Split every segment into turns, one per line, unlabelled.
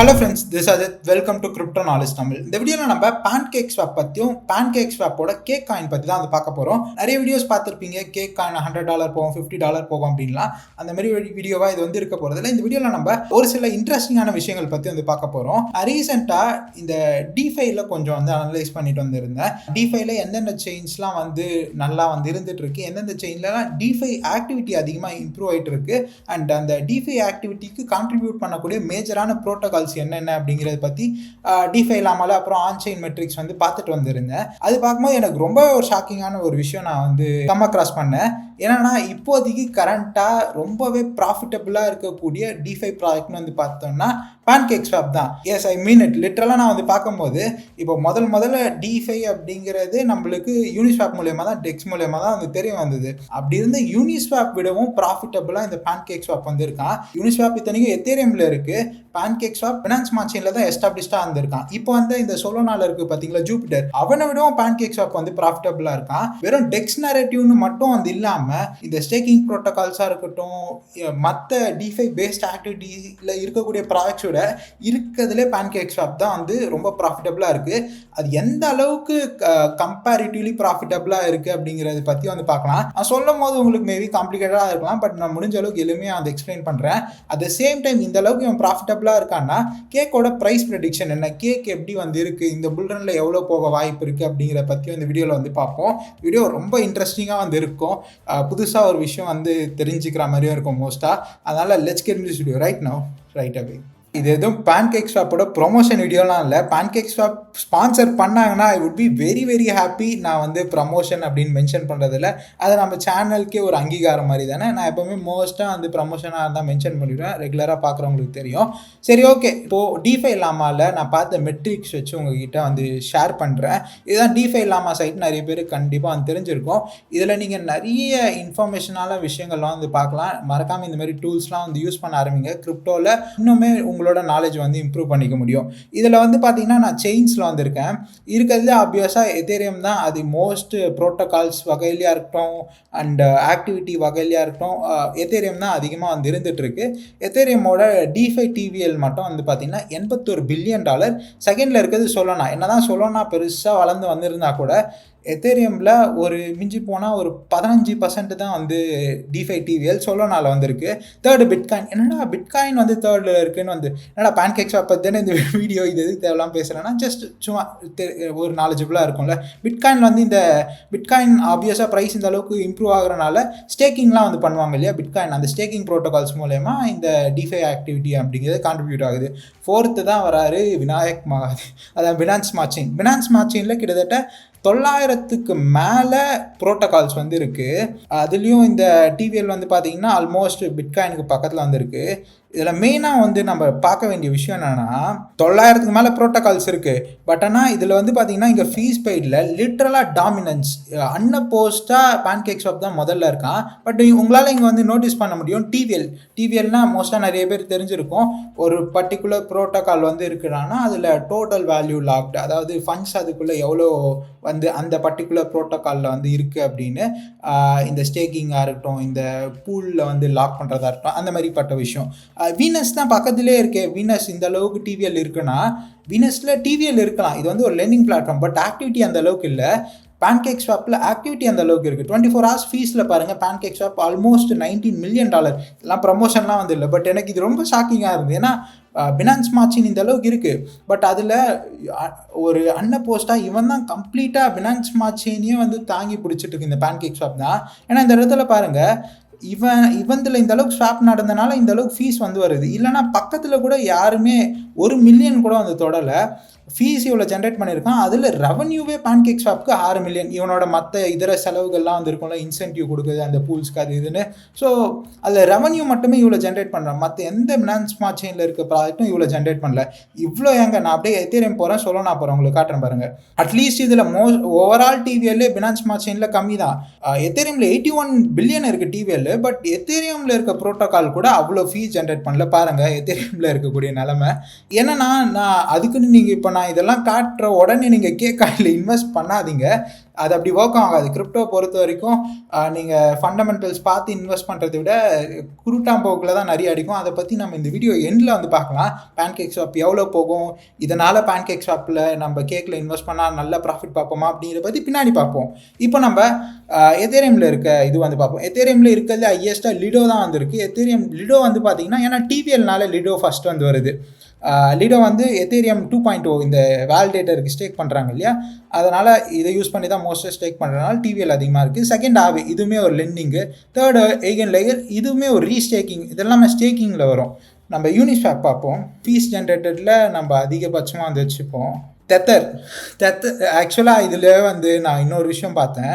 Hello friends this Ajith welcome to crypto knowledge Tamil இந்த வீடியோவில் நம்ம பேன் கேக் ஸ்வாப் பற்றியும் பேன் கேக் ஸ்வாப்போட கேக் காயின் பற்றி தான் வந்து பார்க்க போகிறோம் நிறைய வீடியோஸ் பார்த்துருப்பீங்க. கேக் காயின் ஹண்ட்ரட் டாலர் போகும் ஃபிஃப்டி டாலர் போகும் அப்படின்லாம். அந்த மாதிரி வீடியோவாக இது வந்து இருக்க போகிறதுல இந்த வீடியோவில் நம்ம ஒரு சில இன்ட்ரெஸ்டிங்கான விஷயங்கள் பற்றி வந்து பார்க்க போகிறோம் ரீசெண்டாக இந்த டிஃபைல கொஞ்சம் வந்து அனலைஸ் பண்ணிட்டு வந்திருந்தேன். டிஃபைல எந்தெந்த செயின்ஸ்லாம் வந்து நல்லா வந்து இருந்துட்டு இருக்கு? எந்தெந்த செயின்லலாம் டிஃபை ஆக்டிவிட்டி அதிகமாக இம்ப்ரூவ் ஆகிட்டு இருக்கு? அண்ட் அந்த டிஃபை ஆக்டிவிட்டிக்கு கான்ட்ரிபியூட் பண்ணக்கூடிய மேஜரான ப்ரோட்டோகால்ஸ் என்னென்ன அப்படிங்கிறத பற்றி டிஃபை இல்லாமல் அப்புறம் ஆன்சைன் மெட்ரிக்ஸ் வந்து பார்த்துட்டு வந்திருந்தேன். அது பார்க்கும்போது எனக்கு ரொம்ப ஒரு ஷாக்கிங்கான ஒரு விஷயம் நான் வந்து கம் அக்ராஸ் பண்ணேன். ஏன்னா இப்போதைக்கு கரண்ட்டாக ரொம்பவே ப்ராஃபிட்டபுளாக இருக்கக்கூடிய டிஃபை ப்ராடக்ட்னு வந்து பார்த்தோம்னா பேன் கேக் ஸ்வாப் தான் எஸ் ஐ மீன் இட் லிட்டரலாக நான் வந்து பார்க்கும்போது இப்போ முதல் முதல்ல டிஃபை அப்படிங்கிறது நம்மளுக்கு யூனிஸ்வாப் மூலயமா தான் டெக்ஸ் மூலயமா தான் வந்து தெரிய வந்தது. அப்படி இருந்த யூனிஸ்வாப் விடவும் ப்ராஃபிட்டபுளாக இந்த பேன் கேக் ஸ்வாப் வந்திருக்கான் யூனிஸ்வாப் இத்தனைக்கும் எத்தேரியமில் இருக்குது பேன் கேக் ஸ்வாப் ஃபினான்ஸ் மார்ச்சினில் தான் எஸ்டாப்ளிஷ்டாக வந்திருக்கான் இப்போ வந்து இந்த சோலோனால இருக்குது பார்த்தீங்களா ஜூபிட்டர் அவனை விடவும் பேன் கேக் ஸ்வாப் வந்து ப்ராஃபிட்டபுளாக இருக்கான். வெறும் டெக்ஸ் நரேட்டிவ்னு மட்டும் வந்து இல்லாமல் இந்த ஸ்டேக்கிங் ப்ரோட்டோகால்ஸாக இருக்கட்டும் மற்ற டிஃபை பேஸ்ட் ஆக்டிவிட்டியில் இருக்கக்கூடிய ப்ராடக்ட்ஸோட இருக்கிறதுலே பேன் கேக் தான் வந்து ரொம்ப ப்ராஃபிட்டபுளாக இருக்குது அது எந்த அளவுக்கு கம்பேரிட்டிவ்லி ப்ராஃபிட்டபுளாக இருக்குது அப்படிங்கிறத பற்றி வந்து பார்க்கலாம். நான் சொல்லும் போது உங்களுக்கு மேபி காம்ப்ளிகேட்டடாக இருக்கலாம் பட் நான் முடிஞ்ச அளவுக்கு எளிமையாக அதை எக்ஸ்பிளைன் பண்ணுறேன் அட் த சேம் டைம் இந்த அளவுக்கு இவன் ப்ராஃபிட்டபுளாக இருக்கான்னா கேக்கோட ப்ரைஸ் ப்ரெடிக்ஷன் என்ன? கேக் எப்படி வந்து இருக்குது இந்த புல்ரனில் எவ்வளோ போக வாய்ப்பு இருக்குது அப்படிங்கிற பற்றி வந்து வீடியோவில் வந்து பார்ப்போம். வீடியோ ரொம்ப இன்ட்ரெஸ்டிங்காக வந்து இருக்கும். புதுசாக ஒரு விஷயம் வந்து தெரிஞ்சுக்கிற மாதிரியும் இருக்கும் மோஸ்ட்டாக அதனால் let's get miss studio right no right away இது எதுவும் பேன் கேக் ஸ்வாப்போட ப்ரொமோஷன் வீடியோலாம் இல்லை. பேன் கேக் ஸ்வாப் ஸ்பான்சர் பண்ணாங்கன்னா I would be very very happy நான் வந்து ப்ரமோஷன் அப்படின்னு மென்ஷன் பண்ணுறதில்ல அது நம்ம சேனலுக்கே ஒரு அங்கீகாரம் மாதிரி தானே? நான் எப்போவுமே மோஸ்ட்டாக வந்து ப்ரமோஷனாக இருந்தால் மென்ஷன் பண்ணிவிடுவேன் ரெகுலராக பார்க்குறவங்களுக்கு தெரியும். சரி ஓகே இப்போது டிஃபை இல்லாமல் நான் பார்த்த மெட்ரிக்ஸ் வச்சு உங்ககிட்ட வந்து ஷேர் பண்ணுறேன் இதுதான் டிஃபை இல்லாமல் சைட் நிறைய பேர் கண்டிப்பாக வந்து தெரிஞ்சிருக்கும். இதில் நீங்கள் நிறைய இன்ஃபர்மேஷனான விஷயங்கள்லாம் வந்து பார்க்கலாம். மறக்காமல் இந்த மாதிரி டூல்ஸ்லாம் வந்து யூஸ் பண்ண ஆரம்பிங்க. கிரிப்டோவில் இன்னுமே உங்கள் உங்களோட நாலேஜ் வந்து இம்ப்ரூவ் பண்ணிக்க முடியும். இதில் வந்து பார்த்தீங்கன்னா நான் செயின்ஸில் வந்திருக்கேன். இருக்கிறதுலே ஆப்வியஸாக எதேரியம் தான் அது மோஸ்ட் ப்ரோட்டோகால்ஸ் வகையிலையாக இருக்கட்டும் அண்ட் ஆக்டிவிட்டி வகையிலையாக இருக்கட்டும் எத்தேரியம் தான் அதிகமாக வந்து இருந்துகிட்ருக்கு எத்தேரியமோட டிஃபை டிவிஎல் மட்டும் வந்து பார்த்திங்கன்னா எண்பத்தொரு பில்லியன் டாலர் செகண்டில் இருக்கிறது சொல்லனா என்ன தான் சொல்லனா பெருசாக வளர்ந்து வந்திருந்தா கூட எத்தேரியமில் ஒரு மிஞ்சி போனால் ஒரு பதினஞ்சு பர்சன்ட் தான் வந்து டிஃபை டிவிஎல் சொல்லனால வந்திருக்கு. தேர்டு பிட்காயின் என்னடா பிட்காயின் வந்து தேர்டில் இருக்குன்னு வந்து என்னடா பேன் கேக் ஷாப் தானே இந்த வீடியோ இது எதுக்கு தேவைலாம் பேசுகிறேன்னா ஜஸ்ட் சும்மா ஒரு நாலேஜபிளாக இருக்கும்ல. பிட்காயின் வந்து இந்த பிட்காயின் ஆப்வியஸாக ப்ரைஸ் இந்த அளவுக்கு இம்ப்ரூவ் ஆகிறனால ஸ்டேக்கிங்லாம் வந்து பண்ணுவாங்க இல்லையா பிட்காயின் அந்த ஸ்டேக்கிங் ப்ரோட்டோகால்ஸ் மூலயமா இந்த டிஃபை ஆக்டிவிட்டி அப்படிங்கிறது கான்ட்ரிபியூட் ஆகுது. ஃபோர்த்து தான் வராரு விநாயக் மகாதி அதான் பினான்ஸ் மார்ச்சின் பினான்ஸ் மார்ச்சினில் கிட்டத்தட்ட தொள்ளாயிரத்துக்கு மேலே ப்ரோட்டோகால்ஸ் வந்து இருக்குது அதுலேயும் இந்த டிவிஎல் வந்து பார்த்திங்கன்னா ஆல்மோஸ்ட் பிட்காயினுக்கு பக்கத்தில் வந்துருக்கு. இதில் மெயினாக வந்து நம்ம பார்க்க வேண்டிய விஷயம் என்னென்னா தொள்ளாயிரத்துக்கு மேலே ப்ரோட்டோகால்ஸ் இருக்குது பட் ஆனால் இதில் வந்து பார்த்தீங்கன்னா இங்கே ஃபீஸ் பெய்டில் லிட்ரலாக டாமினன்ஸ் அன்னபோஸ்ட்டாக பேன் கேக் ஷாப் தான் முதல்ல இருக்கான். பட் உங்களால் இங்கே வந்து நோட்டீஸ் பண்ண முடியும் டிவிஎல் டிவிஎல்னால் மோஸ்ட்டாக நிறைய பேர் தெரிஞ்சிருக்கும். ஒரு பர்டிகுலர் ப்ரோட்டோகால் வந்து இருக்குன்னா அதில் டோட்டல் வேல்யூ லாக்டு அதாவது ஃபண்ட்ஸ் அதுக்குள்ளே எவ்வளோ வந்து அந்த பர்டிகுலர் ப்ரோட்டோக்காலில் வந்து இருக்குது அப்படின்னு இந்த ஸ்டேக்கிங்காக இருக்கட்டும் இந்த பூலில் வந்து லாக் பண்ணுறதா இருக்கட்டும் அந்த மாதிரிப்பட்ட விஷயம். வீனஸ் தான் பக்கத்திலே இருக்கே. வீனஸ் இந்த அளவுக்கு டிவிஎல் இருக்குன்னா வீனஸில் டிவிஎல் இருக்கலாம். இது வந்து ஒரு லேர்னிங் பிளாட்ஃபார்ம் பட் ஆக்டிவிட்டி அந்த அளவுக்கு இல்லை. பேன்கேக் ஷாப்பில் ஆக்டிவிட்டி அந்த அளவுக்கு இருக்குது டுவெண்ட்டி ஃபோர் ஹவர்ஸ் ஃபீஸில் பாருங்கள் pancake swap almost nineteen million dollar எல்லாம் ப்ரமோஷன்லாம் வந்து இல்லை. பட் எனக்கு இது ரொம்ப ஷாக்கிங்காக இருந்தது. ஏன்னா பினான்ஸ் மார்ச்சின் இந்த அளவுக்கு இருக்குது பட் அதில் ஒரு அன்ன போஸ்ட்டாக இவன் தான் கம்ப்ளீட்டாக பினான்ஸ் மார்ச்சினையும் வந்து தாங்கி பிடிச்சிட்டு இருக்கு இந்த பேன்கேக் ஷாப் தான். ஏன்னா இந்த இடத்துல பாருங்கள் இவன் இவந்தில் இந்த அளவுக்கு ஸ்வாப் நடந்தனால இந்த அளவுக்கு ஃபீஸ் வந்து வருது. இல்லைனா பக்கத்தில் கூட யாருமே ஒரு மில்லியன் கூட வந்து தொடலை. ஃபீஸ் இவ்வளோ ஜென்ரேட் பண்ணியிருக்கான். அதில் ரெவன்யூவே பேன்கேக் ஷாப்க்கு ஆறு மில்லியன் இவனோட மற்ற இதர செலவுகள்லாம் வந்து இருக்கும்ல இன்சென்டிவ் கொடுக்குது அந்த பூல்ஸ்க்கு அது இதுன்னு. ஸோ அதில் ரெவன்யூ மட்டுமே இவ்வளோ ஜென்ரேட் பண்ணுறான் மற்ற எந்த பினான்ஸ் ஸ்மார்ட் செயினில் இருக்க ப்ராடக்ட்டும் இவ்வளோ ஜென்ரேட் பண்ணல. இவ்வளோ எங்க நான் அப்படியே எத்தேரியம் போகிறேன் சொல்ல நான் போகிறேன் உங்களுக்கு காட்டுறேன் பாருங்கள் அட்லீஸ்ட் இதில் மோஸ்ட் ஓவரால் டிவிஎல்லே பினான்ஸ் ஸ்மார்ட் செயினில் கம்மி தான். எத்தேரியமில் எயிட்டி ஒன் பில்லியன் இருக்குது டிவிஎல் பட் எத்தேரியமில் இருக்க ப்ரோட்டோக்கால் கூட அவ்வளோ ஃபீஸ் ஜென்ரேட் பண்ணல. பாருங்கள் எத்தேரியமில் இருக்கக்கூடிய நிலமை. என்னன்னா நான் அதுக்குன்னு நீங்கள் இப்போ நான் நான் இதெல்லாம் காட்டுற உடனே நீங்கள் கேக் அதில் இன்வெஸ்ட் பண்ணாதீங்க. அது அப்படி ஒர்க் ஆகாது. கிரிப்டோ பொறுத்த வரைக்கும் நீங்கள் ஃபண்டமெண்டல்ஸ் பார்த்து இன்வெஸ்ட் பண்ணுறதை விட குருட்டாம்போக்கில் தான் நிறைய அடிக்கும். அதை பற்றி நம்ம இந்த வீடியோ எண்டில் வந்து பார்க்கலாம். பேன் கேக் ஷாப் எவ்வளோ போகும்? இதனால் பேன் கேக் ஷாப்பில் நம்ம கேக்கில் இன்வெஸ்ட் பண்ணால் நல்ல ப்ராஃபிட் பார்ப்போமா? அப்படிங்கிறத பற்றி பின்னாடி பார்ப்போம். இப்போ நம்ம எத்தேரியமில் இருக்க இது வந்து பார்ப்போம். எத்தேரியமில் இருக்கிறது ஹையஸ்ட்டாக லிடோ தான் வந்திருக்கு. எத்தேரியம் லிடோ வந்து பார்த்தீங்கன்னா ஏன்னா டிவிஎல்னால லிடோ ஃபஸ்ட் வந்து வருது. லிடோ வந்து எத்தேரியம் டூ பாயிண்ட் ஓ இந்த வேலிடேட்டருக்கு ஸ்டேக் பண்ணுறாங்க இல்லையா? அதனால் இதை யூஸ் பண்ணி தான் மோஸ்ட்டாக ஸ்டேக் பண்ணுறதுனால டிவிஎல் அதிகமாக இருக்குது செகண்ட் ஆவே இதுவுமே ஒரு லெண்டிங்கு தேர்டு எய்கன் லேயர் இதுவுமே ஒரு ரீஸ்டேக்கிங் இதெல்லாமே ஸ்டேக்கிங்கில் வரும். நம்ம யூனிஸ்வாப் பார்ப்போம். ஃபீஸ் ஜென்ரேட்டடில் நம்ம அதிகபட்சமாக வந்து வச்சுப்போம். தெத்தர் தெத்தர் ஆக்சுவலாக இதில் வந்து நான் இன்னொரு விஷயம் பார்த்தேன்.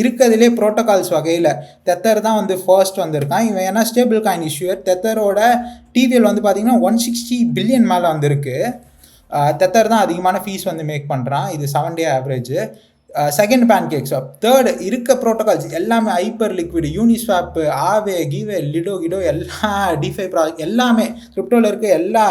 இருக்கிறதுலே ப்ரோட்டோகால்ஸ் வகையில். தெத்தர் தான் வந்து ஃபர்ஸ்ட் வந்திருக்கான். இவன் ஏன்னா ஸ்டேபிள் காயின் இஷ்யூர் தெத்தரோட டிவிஎல் வந்து பார்த்தீங்கன்னா ஒன் சிக்ஸ்டி பில்லியன் மேலே வந்திருக்கு. தெத்தர் தான் அதிகமான ஃபீஸ் வந்து மேக் பண்ணுறான் இது seven day average second pancake swap third இருக்க ப்ரோட்டோகால்ஸ் எல்லாமே ஹைப்பர் லிக்விட் யூனிஸ்வாப்பு ஆவே கிவே லிடோ கிடோ எல்லா டிஃபை ப்ரா எல்லாமே கிரிப்டோவில் இருக்க எல்லா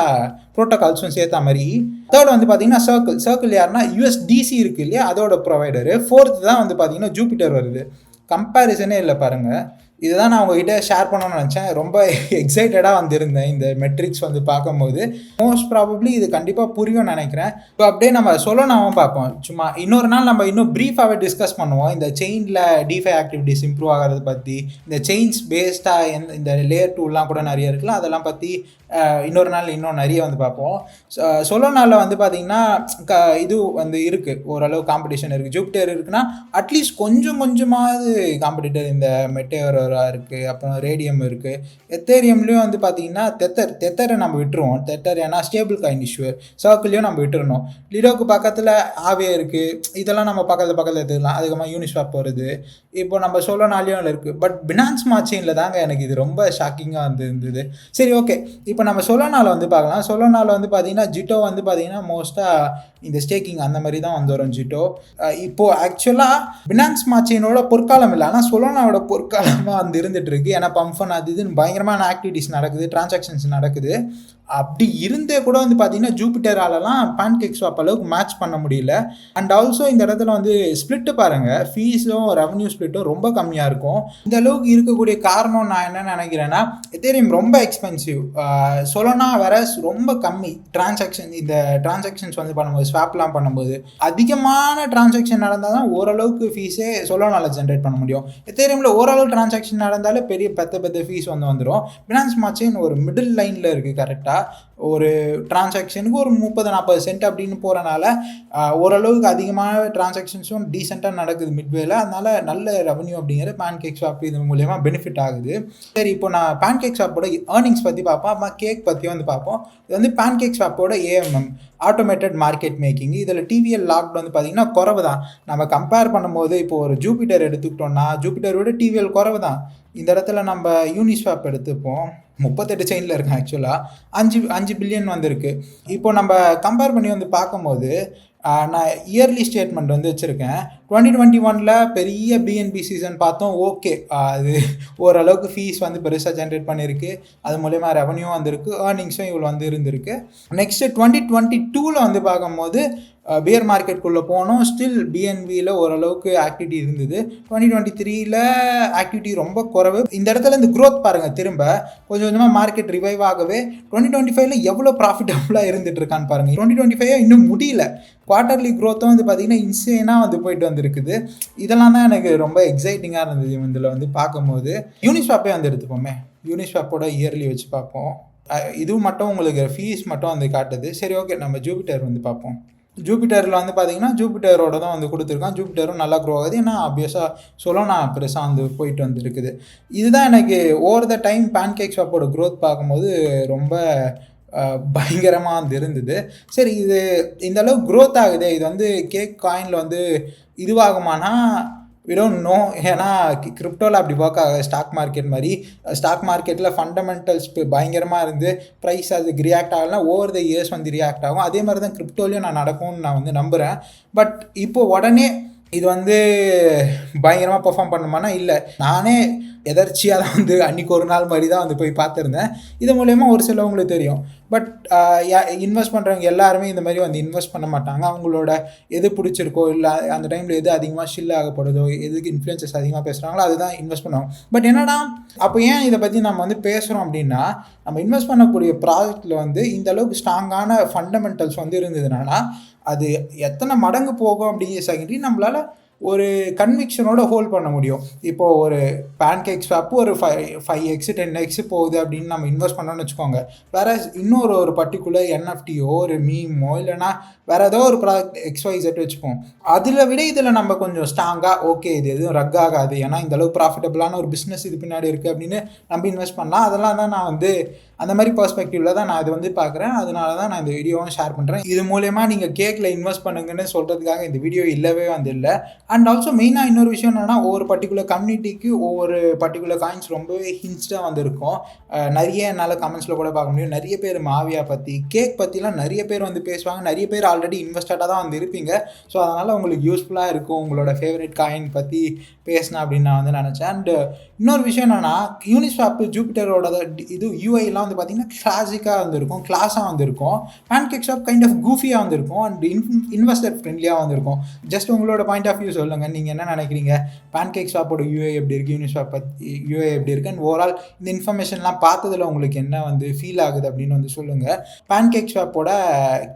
ப்ரோட்டோகால்ஸும் சேர்த்த மாதிரி. தேர்ட் வந்து பார்த்தீங்கன்னா சர்க்கிள் சர்க்கிள் யாருன்னா யூஎஸ்டிசி இருக்குது இல்லையா? அதோட ப்ரொவைடரு ஃபோர்த்து தான் வந்து பார்த்தீங்கன்னா ஜூபிட்டர் வருது. கம்பேரிசனே இல்லை பாருங்கள் இதுதான் நான் உங்ககிட்ட ஷேர் பண்ணணும்னு நினச்சேன். ரொம்ப எக்ஸைட்டடாக வந்திருந்தேன் இந்த மெட்ரிக்ஸ் வந்து பார்க்கும்போது. மோஸ்ட் ப்ராபப்ளி இது கண்டிப்பாக புரியும் நினைக்கிறேன். இப்போ அப்படியே நம்ம சொல்லணும் பார்ப்போம். சும்மா இன்னொரு நாள் நம்ம இன்னும் ப்ரீஃபாகவே டிஸ்கஸ் பண்ணுவோம். இந்த செயினில் டிஃபை ஆக்டிவிட்டிஸ் இம்ப்ரூவ் ஆகிறது பற்றி இந்த செயின்ஸ் பேஸ்டாக எந்த இந்த லேயர் டூலாம் கூட நிறைய இருக்குல்ல அதெல்லாம் பற்றி இன்னொரு நாள் இன்னும் நிறைய வந்து பார்ப்போம். சொலோ நாளில் வந்து பார்த்திங்கன்னா க இது வந்து இருக்குது ஓரளவு காம்படிஷன் இருக்குது ஜூபிட்டர் இருக்குன்னா அட்லீஸ்ட் கொஞ்சம் கொஞ்சமாவது காம்படிட்டர் இந்த மெட்டேவரா இருக்குது அப்புறம் ரேடியம் இருக்குது எத்தேரியம்லேயும் வந்து பார்த்திங்கன்னா தெத்தர் தெத்தரை நம்ம விட்டுருவோம். தெத்தர் ஏன்னா ஸ்டேபிள் காயின் இஷ்யூர் சர்க்கிளையும் நம்ம விட்டுருணும் லிடோக்கு பக்கத்தில் ஆவே இருக்குது இதெல்லாம் நம்ம பக்கத்தில் பக்கத்தில் எடுத்துக்கலாம். அதுக்கப்புறமா யூனிஸ்வாப் வருது இப்போ நம்ம சொல்ல நாளையும் இருக்குது பட் பினான்ஸ் மார்ச்சினில் தாங்க எனக்கு இது ரொம்ப ஷாக்கிங்காக வந்து இருந்தது. சரி ஓகே இப்போ நம்ம சொலோனால வந்து பார்க்கலாம். சொலோனால வந்து பார்த்தீங்கன்னா ஜிட்டோ வந்து பார்த்தீங்கன்னா மோஸ்ட்டாக இந்த ஸ்டேக்கிங் அந்த மாதிரி தான் வந்து வரும் ஜிட்டோ. இப்போது ஆக்சுவலாக பினான்ஸ் மாச்சினோட பொற்காலம் இல்லை. ஆனால் சொலோனாவோட பொற்காலமாக வந்து இருந்துட்டு இருக்கு. ஏன்னா பம்ஃபன் அது இதுன்னு பயங்கரமான ஆக்டிவிட்டிஸ் நடக்குது டிரான்சாக்ஷன்ஸ் நடக்குது. அப்படி இருந்தே கூட வந்து பார்த்தீங்கன்னா ஜூபிட்டராலலாம் பேன் கேக் ஸ்வாப் அளவுக்கு மேட்ச் பண்ண முடியல. அண்ட் ஆல்சோ இந்த இடத்துல வந்து ஸ்பிளிட்டு பாருங்கள் ஃபீஸும் ரெவன்யூ ஸ்பிளிட்டும் ரொம்ப கம்மியாக இருக்கும். இந்த அளவுக்கு இருக்கக்கூடிய காரணம் நான் என்ன நினைக்கிறேன்னா எத்தேரியம் ரொம்ப எக்ஸ்பென்சிவ் சொல்லனா வேற ரொம்ப கம்மி. டிரான்சாக்ஷன் இந்த டிரான்சாக்ஷன்ஸ் வந்து பண்ணும்போது ஸ்வாப்லாம் பண்ணும்போது அதிகமான டிரான்சாக்ஷன் நடந்தால் தான் ஓரளவுக்கு ஃபீஸே சொலனால ஜென்ரேட் பண்ண முடியும். எத்தேரியமில் ஓரளவு டிரான்சாக்ஷன் நடந்தாலே பெரிய பெத்த பெத்த ஃபீஸ் வந்து வந்துடும் ஃபினான்ஸ் மார்ச்சின் ஒரு மிடில் லைனில் இருக்குது கரெக்டாக ஒரு டிரான்சாக்ஷனுக்கு ஒரு முப்பது நாற்பது சென்ட் அப்படின்னு போகிறனால ஓரளவுக்கு அதிகமான டிரான்சாக்ஷன்ஸும் டீசெண்டாக நடக்குது மிட்வேல அதனால நல்ல ரெவன்யூ அப்படிங்கிற பேன் கேக் ஷாப் இது மூலயமா பெனிஃபிட் ஆகுது. சரி இப்போ நான் பேன் கேக் ஷாப்போட ஏர்னிங்ஸ் பற்றி பார்ப்போம். அப்புறமா கேக் பற்றி வந்து பார்ப்போம். இது வந்து பேன் கேக் ஷாப்போட ஏஎம்எம் ஆட்டோமேட்டட் மார்க்கெட் மேக்கிங் இதில் டிவிஎல் லாக்டு வந்து பார்த்திங்கன்னா குறவு தான். நம்ம கம்பேர் பண்ணும்போது இப்போ ஒரு ஜூபிட்டர் எடுத்துக்கிட்டோம்னா ஜூபிட்டரோட டிவிஎல் குறவு தான். இந்த இடத்துல நம்ம யூனிஸ்வாப் எடுத்துப்போம். முப்பத்தெட்டு செயினில் இருக்கேன் ஆக்சுவலாக அஞ்சு அஞ்சு பில்லியன் வந்திருக்கு. இப்போ நம்ம கம்பேர் பண்ணி வந்து பார்க்கும்போது நான் இயர்லி ஸ்டேட்மெண்ட் வந்து வச்சுருக்கேன். டுவெண்ட்டி டுவெண்ட்டி ஒனில் பெரிய பிஎன்பி சீசன் பார்த்தோம் ஓகே அது ஓரளவுக்கு ஃபீஸ் வந்து பெருசாக ஜென்ரேட் பண்ணியிருக்கு அது மூலயமா ரெவன்யூ வந்திருக்கு ஏர்னிங்ஸும் இவ்வளோ வந்து இருந்திருக்கு. நெக்ஸ்ட்டு டுவெண்ட்டி டுவெண்ட்டி டூவில் வந்து பார்க்கும்போது பியர் மார்க்கெட்டுக்குள்ளே போனோம். ஸ்டில் பிஎன்பியில் ஓரளவுக்கு ஆக்டிவிட்டி இருந்தது. டுவெண்ட்டி டுவெண்ட்டி த்ரீல ஆக்டிவிட்டி ரொம்ப குறைவு. இந்த இடத்துல இந்த க்ரோத் பாருங்கள் திரும்ப. கொஞ்சம் கொஞ்சமாக மார்க்கெட் ரிவைவ் ஆகவே டுவெண்ட்டி டுவெண்ட்டி ஃபைவ்ல எவ்வளோ ப்ராஃபிட்டபுளாக இருந்துட்டு இருக்கான்னு பாருங்கள் டுவெண்ட்டி டுவெண்ட்டி ஃபைவ் இன்னும் முடியல. குவார்ட்டர்லி க்ரோத்தும் வந்து பார்த்திங்கன்னா இன்சேனாக வந்து போயிட்டு வந்திருக்குது. இதெல்லாம் தான் எனக்கு ரொம்ப எக்ஸைட்டிங்காக இருந்தது இதில் வந்து பார்க்கும்போது. யூனிஸ்வாப்பே வந்து எடுத்துப்போமே. யூனிஸ்வாப்போட இயர்லி வச்சு பார்ப்போம். இது மட்டும் உங்களுக்கு ஃபீஸ் மட்டும் வந்து காட்டுது. சரி ஓகே நம்ம ஜூபிட்டர் வந்து பார்ப்போம். ஜூபிட்டரில் வந்து பார்த்தீங்கன்னா ஜூபிட்டரோட தான் வந்து கொடுத்துருக்கான். ஜூபிட்டரும் நல்லா க்ரோ ஆகுது. ஏன்னா ஆப்வியஸாக சொலோனா பெருசாக வந்து போயிட்டு வந்துருக்குது. இதுதான் எனக்கு over the time pan cake ஷாப்போட க்ரோத் பார்க்கும்போது ரொம்ப பயங்கரமாக வந்து இருந்தது. சரி இது இந்த அளவு க்ரோத் ஆகுது. இது வந்து கேக் காயினில் வந்து இதுவாகுமானா விடோன்ட் நோ ஏன்னா கிரிப்டோவில் அப்படி ஒர்க் ஆகுது. ஸ்டாக் மார்க்கெட் மாதிரி. ஸ்டாக் மார்க்கெட்டில் ஃபண்டமெண்டல்ஸ் பயங்கரமாக இருந்து ப்ரைஸ் அதுக்கு ரியாக்ட் ஆகலாம் ஓவர் த இயர்ஸ் வந்து ரியாக்ட் ஆகும். அதே மாதிரி தான் கிரிப்டோலையும் நான் நடக்கும்னு நான் வந்து நம்புகிறேன் பட் இப்போது உடனே இது வந்து பயங்கரமாக பெர்ஃபார்ம் பண்ணுமானா இல்லை. நானே எதர்ச்சியாக தான் வந்து அன்றைக்கி ஒரு நாள் மாதிரி தான் வந்து போய் பார்த்துருந்தேன். இது மூலயமா ஒரு சிலவங்களுக்கு தெரியும். பட் இன்வெஸ்ட் பண்ணுறவங்க எல்லாருமே இந்த மாதிரி வந்து இன்வெஸ்ட் பண்ண மாட்டாங்க. அவங்களோட எது பிடிச்சிருக்கோ இல்லை அந்த டைமில் எது அதிகமாக ஷில் ஆகப்படுதோ எதுக்கு இன்ஃப்ளூயன்சஸ் அதிகமாக பேசுகிறாங்களோ அதுதான் இன்வெஸ்ட் பண்ணுவாங்க. பட் என்னடா அப்போ ஏன் இதை பற்றி நம்ம வந்து பேசுகிறோம் அப்படின்னா நம்ம இன்வெஸ்ட் பண்ணக்கூடிய ப்ராஜெக்டில் வந்து இந்த அளவுக்கு ஸ்ட்ராங்கான ஃபண்டமெண்டல்ஸ் வந்து இருந்ததுனால அது எத்தனை மடங்கு போகும் அப்படிங்கிற செகண்டரி நம்மளால் ஒரு கன்விக்ஷனோட ஹோல்ட் பண்ண முடியும். இப்போது ஒரு பேன் கேக் ஸ்வாப்பு ஒரு five five x ten x போகுது அப்படின்னு நம்ம இன்வெஸ்ட் பண்ணோன்னு வச்சுக்கோங்க. வேற இன்னொரு ஒரு பர்டிகுலர் என்எஃப்டியோ ஒரு மீமோ இல்லைனா வேற ஏதோ ஒரு ப்ராடக்ட் எக்ஸ்வைசெட் வச்சுப்போம். அதில் விட இதில் நம்ம கொஞ்சம் ஸ்ட்ராங்காக ஓகே இது எதுவும் ரக் ஆகாது. ஏன்னா இந்தளவு ப்ராஃபிட்டபிளான ப்ராஃபிட்டபுளான ஒரு பிஸ்னஸ் இது பின்னாடி இருக்குது அப்படின்னு நம்ம இன்வெஸ்ட் பண்ணலாம். அதெல்லாம் தான் நான் வந்து அந்த மாதிரி பர்ஸ்பெக்டிவில் தான் நான் இது வந்து பார்க்குறேன். அதனால தான் நான் இந்த வீடியோவும் ஷேர் பண்ணுறேன் இது மூலயமா நீங்கள் கேக்கில் இன்வெஸ்ட் பண்ணுங்கன்னு சொல்கிறதுக்காக இந்த வீடியோ இல்லவே வந்து இல்லை அண்ட் ஆல்சோ மெயினாக இன்னொரு விஷயம் என்னென்னா ஒவ்வொரு பர்டிகுலர் கம்யூனிட்டிக்கு ஒவ்வொரு பர்டிகுலர் காயின்ஸ் ரொம்பவே ஹின்ஸ்டாக வந்திருக்கும். நிறைய என்னால் கமெண்ட்ஸில் கூட பார்க்க முடியும். நிறைய பேர் மாவியா பற்றி கேக் பற்றிலாம் நிறைய பேர் வந்து பேசுவாங்க. நிறைய பேர் ஆல்ரெடி இன்வெஸ்டடாக தான் வந்து இருப்பீங்க. ஸோ அதனால் உங்களுக்கு யூஸ்ஃபுல்லாக இருக்கும் உங்களோட ஃபேவரட் காயின் பற்றி பேசினேன் அப்படின்னு நான் வந்து நினச்சேன். அண்ட் இன்னொரு விஷயம் என்னென்னா யூனிஸ்வாப்பு ஜூபிட்டரோட இது யூஐலாம் வந்து பார்த்திங்கன்னா கிளாசிக்காக வந்திருக்கும் கிளாஸாக வந்திருக்கும் பேன்கேக் ஷாப் கைண்ட் ஆஃப் கூஃபியாக வந்திருக்கும் அண்ட் இன் இன்வெஸ்டர் ஃப்ரெண்ட்லியாக வந்திருக்கும் ஜஸ்ட் உங்களோட பாயிண்ட் ஆஃப் வியூ சொல்லுங்கள் நீங்கள் என்ன நினைக்கிறீங்க? பேன் கேக் ஷாப்போட யூஏ எப்படி இருக்குது யூனிஸ்வாப் பற்றி யூஏ எப்படி இருக்குது அண்ட் ஓவரால் இந்த இன்ஃபர்மேஷன்லாம் பார்த்ததில் உங்களுக்கு என்ன வந்து ஃபீல் ஆகுது அப்படின்னு வந்து சொல்லுங்கள் பேன் கேக் ஷாப்போட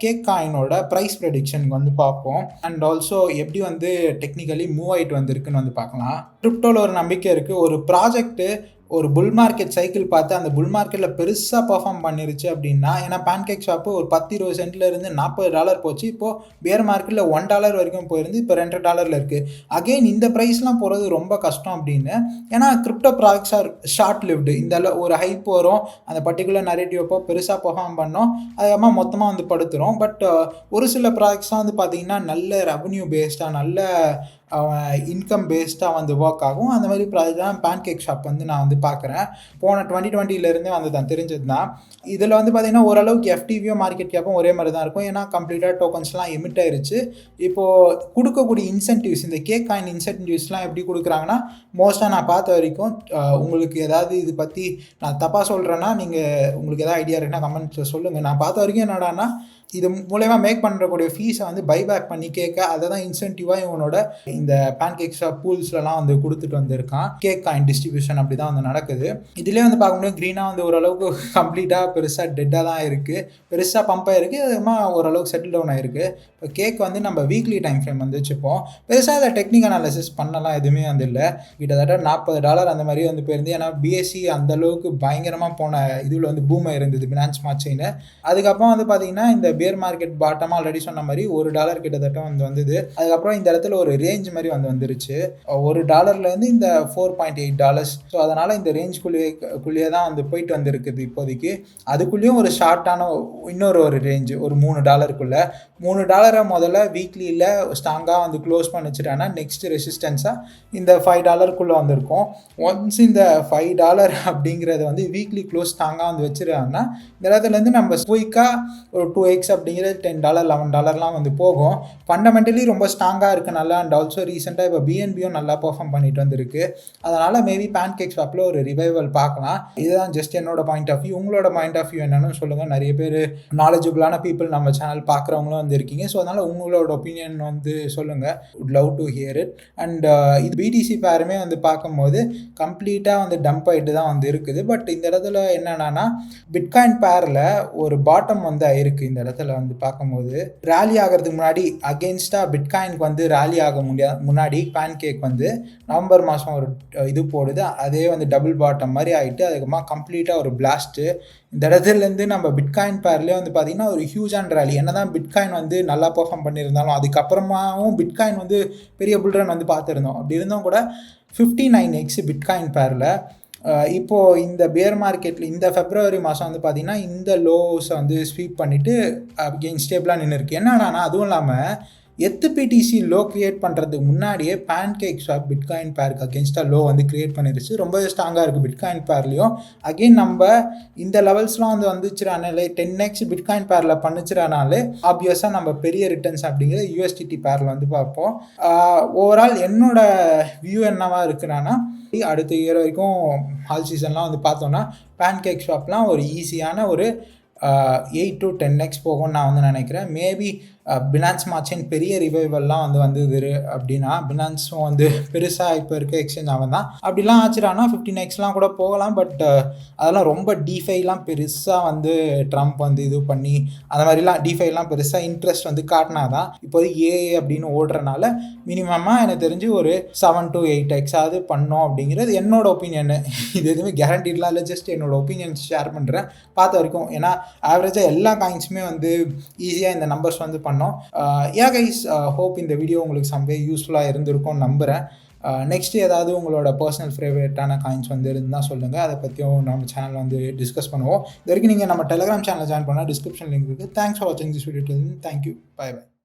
கேக் காயினோட ப்ரைஸ் ப்ரெடிக்ஷனுக்கு வந்து பார்ப்போம். அண்ட் ஆல்சோ எப்படி வந்து டெக்னிக்கலி மூவ் ஆகிட்டு வந்திருக்குன்னு வந்து பார்க்கலாம். கிரிப்டோவில் ஒரு நம்பிக்கை இருக்குது ஒரு ப்ராஜெக்ட்டு ஒரு புல் மார்க்கெட் சைக்கிள் பார்த்து அந்த புல் மார்க்கெட்டில் பெருசாக பர்ஃபார்ம் பண்ணிருச்சு அப்படின்னா ஏன்னா பேன்கேக் ஷாப்பு ஒரு பத்து இருபது சென்ட்லேருந்து நாற்பது டாலர் போச்சு. இப்போது பியர் மார்க்கெட்டில் ஒன் டாலர் வரைக்கும் போயிருந்து இப்போ ரெண்டு டாலரில் இருக்குது அகெயின் இந்த ப்ரைஸ்லாம் போகிறது ரொம்ப கஷ்டம் அப்படின்னு. ஏன்னா crypto products are short lived இந்த ஒரு ஹைப் வரும் அந்த பர்டிகுலர் நரேட்டிவ் அப்போ பெருசாக பர்ஃபார்ம் பண்ணோம். அதுக்கப்புறமா மொத்தமாக வந்து படுத்துரும். பட் ஒரு சில ப்ராடக்ட்ஸ்லாம் வந்து பார்த்திங்கன்னா நல்ல ரெவன்யூ பேஸ்டாக நல்ல அவன் இன்கம் பேஸ்டாக வந்து ஒர்க் ஆகும். அந்த மாதிரி ப்ராஜெக்ட் தான் பேன் கேக் ஷாப் வந்து நான் வந்து பார்க்குறேன். போன டுவெண்ட்டி டுவெண்ட்டிலேருந்தே வந்து தான் தெரிஞ்சது தான் இதில் வந்து பார்த்திங்கன்னா ஓரளவுக்கு எஃப்டிவியோ மார்க்கெட் கேப்பும் ஒரே மாதிரி தான் இருக்கும். ஏன்னா கம்ப்ளீட்டாக டோக்கன்ஸ்லாம் எமிட் ஆயிருச்சு. இப்போது கொடுக்கக்கூடிய இன்சென்டிவ்ஸ் இந்த கேக் காயின் இன்சென்டிவ்ஸ்லாம் எப்படி கொடுக்குறாங்கன்னா மோஸ்ட்டாக நான் பார்த்த வரைக்கும் உங்களுக்கு ஏதாவது இது பற்றி நான் தப்பாக சொல்கிறேன்னா நீங்கள் உங்களுக்கு எதாவது ஐடியா இருக்குன்னா கமெண்ட்ஸில் சொல்லுங்கள் நான் பார்த்த வரைக்கும் என்னடானா இது மூலயமா மேக் பண்ணுறக்கூடிய ஃபீஸை வந்து பைபேக் பண்ணி கேட்க அதை தான் இன்சென்டிவாக இவனோட இந்த பேன்கேக்ஸ் பூல்ஸ்லலாம் வந்து கொடுத்துட்டு வந்திருக்கான். கேக் காயின் டிஸ்ட்ரிபியூஷன் அப்படி தான் வந்து நடக்குது. இதுலேயே வந்து பார்க்க முடியும் க்ரீனாக வந்து ஓரளவுக்கு கம்ப்ளீட்டாக பெருசாக டெட்டாக தான் இருக்குது பெருசாக பம்ப் ஆகிருக்கு அதுமா ஓரளவுக்கு செட்டில் டவுன் ஆகிருக்கு இப்போ கேக் வந்து நம்ம வீக்லி டைம் ஃப்ரேம் வந்து வச்சுப்போம். பெருசாக அதை டெக்னிக் அனாலிசிஸ் பண்ணலாம் எதுவுமே வந்து இல்லை. கிட்டத்தட்ட நாற்பது டாலர் அந்த மாதிரி வந்து போயிருந்து ஏன்னா பிஎஸ்சி அந்தளவுக்கு பயங்கரமாக போன இதில் வந்து பூமை இருந்தது பினான்ஸ் மாச்சின்னு அதுக்கப்புறம் வந்து பார்த்தீங்கன்னா இந்த பியர் மார்க்கெட் பாட்டமாக ஆல்ரெடி சொன்ன மாதிரி ஒரு டாலர் கிட்டத்தட்ட வந்து வந்தது. அதுக்கப்புறம் இந்த இடத்துல ஒரு ரேஞ்ச் மாதிரி வந்து வந்துருச்சு. ஒரு டாலர்லேருந்து இந்த four point eight dollars so அதனால் இந்த ரேஞ்சுக்குள்ளேயே குள்ளேயே தான் வந்து போயிட்டு வந்திருக்குது இப்போதைக்கு. அதுக்குள்ளேயும் ஒரு ஷார்ட்டான இன்னொரு ஒரு ரேஞ்சு ஒரு மூணு டாலருக்குள்ளே மூணு டாலரை முதல்ல வீக்லியில் ஸ்ட்ராங்காக வந்து க்ளோஸ் பண்ணிச்சிட்டானா நெக்ஸ்ட் ரெசிஸ்டன்ஸாக இந்த ஃபைவ் டாலருக்குள்ளே வந்திருக்கும். ஒன்ஸ் இந்த ஃபைவ் டாலர் அப்படிங்கிறத வந்து வீக்லி க்ளோஸ் ஸ்ட்ராங்காக வந்து வச்சுருக்காங்கன்னா இந்த இடத்துலேருந்து நம்ம குயிக்காக ஒரு டூ எக்ஸ் அப்படிங்கிறது டென் டாலர் லெவன் டாலர்லாம் வந்து போகும். ஃபண்டமெண்டலி ரொம்ப ஸ்ட்ராங்காக இருக்குது நல்லா அண்ட் ஆல்சோ ரீசெண்டாக இப்போ பிஎன்பியும் நல்லா பர்ஃபார்ம் பண்ணிட்டு வந்திருக்கு. அதனால் மேபி பேன் கேக் ஷாப்பில் ஒரு ரிவைவல் பார்க்கலாம். இதுதான் ஜஸ்ட் என்னோட பாயிண்ட் ஆஃப் வியூ உங்களோட பாயிண்ட் ஆஃப் வியூ என்னன்னு சொல்லுங்கள் நிறைய பேர் நாலேஜபிளான பீப்புள் நம்ம சேனல் பார்க்குறவங்களும் வந்து இருக்கீங்க ஸோ அதனால் உங்களோட ஒப்பீனியன் வந்து சொல்லுங்கள் would love to hear it and இது பிடிசி பேருமே வந்து பார்க்கும்போது கம்ப்ளீட்டாக வந்து டம்ப் ஆகிட்டு தான் வந்து இருக்குது. பட் இந்த இடத்துல என்னென்னா பிட்காயின் பேரில் ஒரு பாட்டம் வந்து ஆயிருக்கு இந்த இடத்துல. வந்து பார்க்கும்போது ரேலி ஆகிறதுக்கு முன்னாடி அகெயின்ஸ்டாக பிட்காயினுக்கு வந்து ரேலி ஆக முடியாது முன்னாடி பேன் கேக் வந்து நவம்பர் மாதம் ஒரு இது போடுது. அதே வந்து டபுள் பாட்டம் மாதிரி ஆகிட்டு அதுக்கப்புறமா கம்ப்ளீட்டாக ஒரு பிளாஸ்ட்டு இந்த இடத்துலேருந்து நம்ம பிட்காயின் பேர்லேயே வந்து பார்த்திங்கன்னா ஒரு ஹியூஜான ரேலி என்ன தான் பிட்காயின் வந்து நல்லா பர்ஃபார்ம் பண்ணியிருந்தாலும் அதுக்கப்புறமாவும் பிட்காயின் வந்து பெரிய புல்ரன் வந்து பார்த்துருந்தோம். அப்படி இருந்தும் கூட ஃபிஃப்டி நைன் எக்ஸ் பிட்காயின் பேரில் இப்போது இந்த பியர் மார்க்கெட்டில் இந்த ஃபெப்ரவரி மாதம் வந்து பார்த்திங்கன்னா இந்த லோஸை வந்து ஸ்வீப் பண்ணிவிட்டு அகெயின் ஸ்டேபிளாக நின்று இருக்கு என்னடானா அதுவும் இல்லாமல் எத்து பிடிசி லோ கிரியேட் பண்ணுறதுக்கு முன்னாடியே பேன் கேக் ஸ்வாப் பிட்காயின் பேருக்கு அகேன்ஸ்டாக லோ வந்து கிரியேட் பண்ணிருச்சு. ரொம்ப ஸ்ட்ராங்காக இருக்குது பிட்காயின் பேர்லேயும் அகெயின் நம்ம இந்த லெவல்ஸ்லாம் வந்து வந்துச்சுறானாலே டென் எக்ஸ் பிட்காயின் பேரில் பண்ணிச்சுறானாலே ஆப்வியஸாக நம்ம பெரிய ரிட்டர்ன்ஸ் அப்படிங்கிற யூஎஸ்டிடி பேரில் வந்து பார்ப்போம். ஓவரால் என்னோட வியூ என்னவா இருக்குன்னா அடுத்த இயர் வரைக்கும் ஆல் சீசன்லாம் வந்து பார்த்தோன்னா பேன் கேக் ஷாப்லாம் ஒரு ஈஸியான ஒரு எயிட் டு டென் எக்ஸ் போகும்னு நான் வந்து நினைக்கிறேன். மேபி பினான்ஸ் மார்ச்சின் பெரிய ரிவைவல்லாம் வந்து வந்தது அப்படின்னா பினான்ஸும் வந்து பெருசாக இப்போ இருக்க எக்ஸ்சேஞ்ச் அவன் தான். அப்படிலாம் ஆச்சுடானா ஃபிஃப்டின் எக்ஸ்லாம் கூட போகலாம் பட் அதெல்லாம் ரொம்ப டிஃபைலாம் பெருசாக வந்து ட்ரம்ப் வந்து இது பண்ணி அந்த மாதிரிலாம் டிஃபைலாம் பெருசாக இன்ட்ரெஸ்ட் வந்து காட்டினாதான் இப்போது ஏஏ அப்படின்னு ஓடுறனால மினிமமாக எனக்கு தெரிஞ்சு ஒரு செவன் டு எயிட் எக்ஸாவது பண்ணோம் அப்படிங்கிறது என்னோட ஒப்பீனியனு இது எதுவுமே கேரண்டீட்லாம் இல்லை ஜஸ்ட் என்னோட ஒப்பீனியன்ஸ் ஷேர் பண்ணுறேன் பார்த்த வரைக்கும் ஏன்னா ஆவரேஜாக எல்லா காயின்ஸுமே வந்து ஈஸியாக இந்த நம்பர்ஸ் வந்து பண்ணோம். ஏ கைஸ் ஹோப் இந்த வீடியோ உங்களுக்கு சம்வே யூஸ்ஃபுல்லாக இருந்திருக்கும்னு நம்புகிறேன் நெக்ஸ்ட் uh, ஏதாவது உங்களோட பர்சனல் ஃபேவரட்டான காயின்ஸ் வந்து இருந்தால் சொல்லுங்கள் அதை பற்றியும் நம்ம சேனல் வந்து டிஸ்கஸ் பண்ணுவோம். இது வரைக்கும் நீங்கள் நம்ம டெலிகிராம் சேனலில் ஜாயின் பண்ணால் டிஸ்கிரிப்ஷன் லிங்க் இருக்குது தேங்க்ஸ் ஃபார் வாட்சிங் this video thank you bye bye